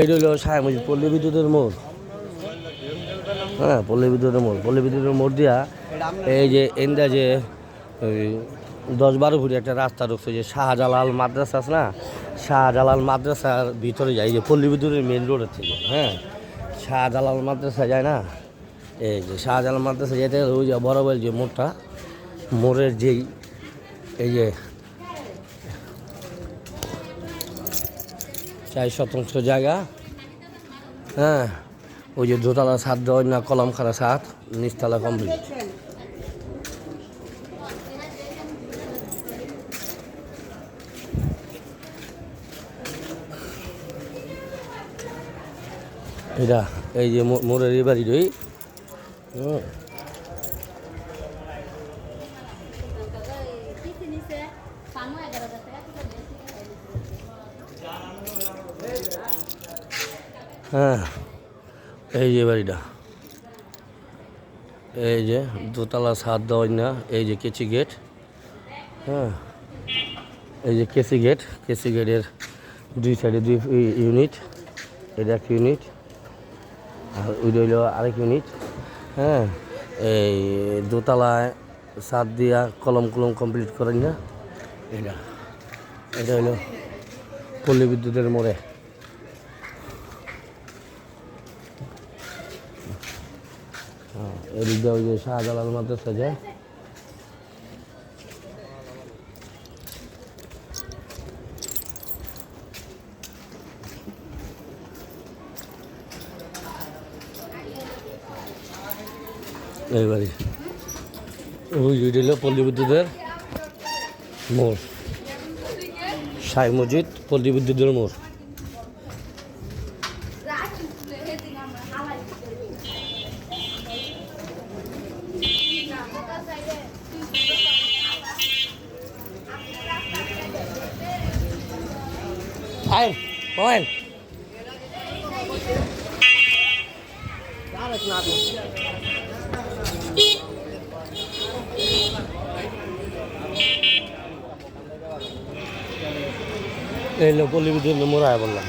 এটা হলো সাহেব পল্লী বিদ্যুতের মোড়। হ্যাঁ পল্লী বিদ্যুতের মোড়। পল্লী বিদ্যুতের মোড় দিয়া এই যে এন্দা যে ওই দশ বারো ফুটি একটা রাস্তা ঢুকছে যে শাহজালাল মাদ্রাসা আছে না? শাহজালাল মাদ্রাসার ভিতরে যায় যে পল্লী বিদ্যুতের মেন রোডের থেকে হ্যাঁ? শাহজালাল মাদ্রাসা যায় না? এই যে শাহজালাল মাদ্রাসা যেতে ওই যে বরাবর যে মোড়টা, মোড়ের যেই, এই যে চার শতাংশ জায়গা। হ্যাঁ ওই যে দোতলা ছাদ দেওয়া না কলম খারা ছাদ, নিচতলা কমপ্লিট এটা এই যে মো- মোড়ের এই বাড়ি রই হুম। হ্যাঁ এই যে বাড়িটা। এই যে দোতলা ছাদ দেওয়া না, এই যে কেচি গেট হ্যাঁ এই যে কেসি গেট কেসি গেটের দুই সাইডে দুই ইউনিট, এটা এক ইউনিট, আর ওই রইল আরেক ইউনিট হ্যাঁ এই দোতলায় ছাদ দিয়া কলম কলম কমপ্লিট করেন না, এটা এটা হইল পল্লী বিদ্যুতের মোড়ে। হ্যাঁ, এদিক দিয়ে ওই যে শাহজালাল মাদ্রাসা যায় এইবারে। ওই ওইটা পল্লী বিদ্যুতের মোড়। সাই মসজিদ পল্লী বিদ্যুতের মোড়। হলো এই লোক মোড়ায় বললাম।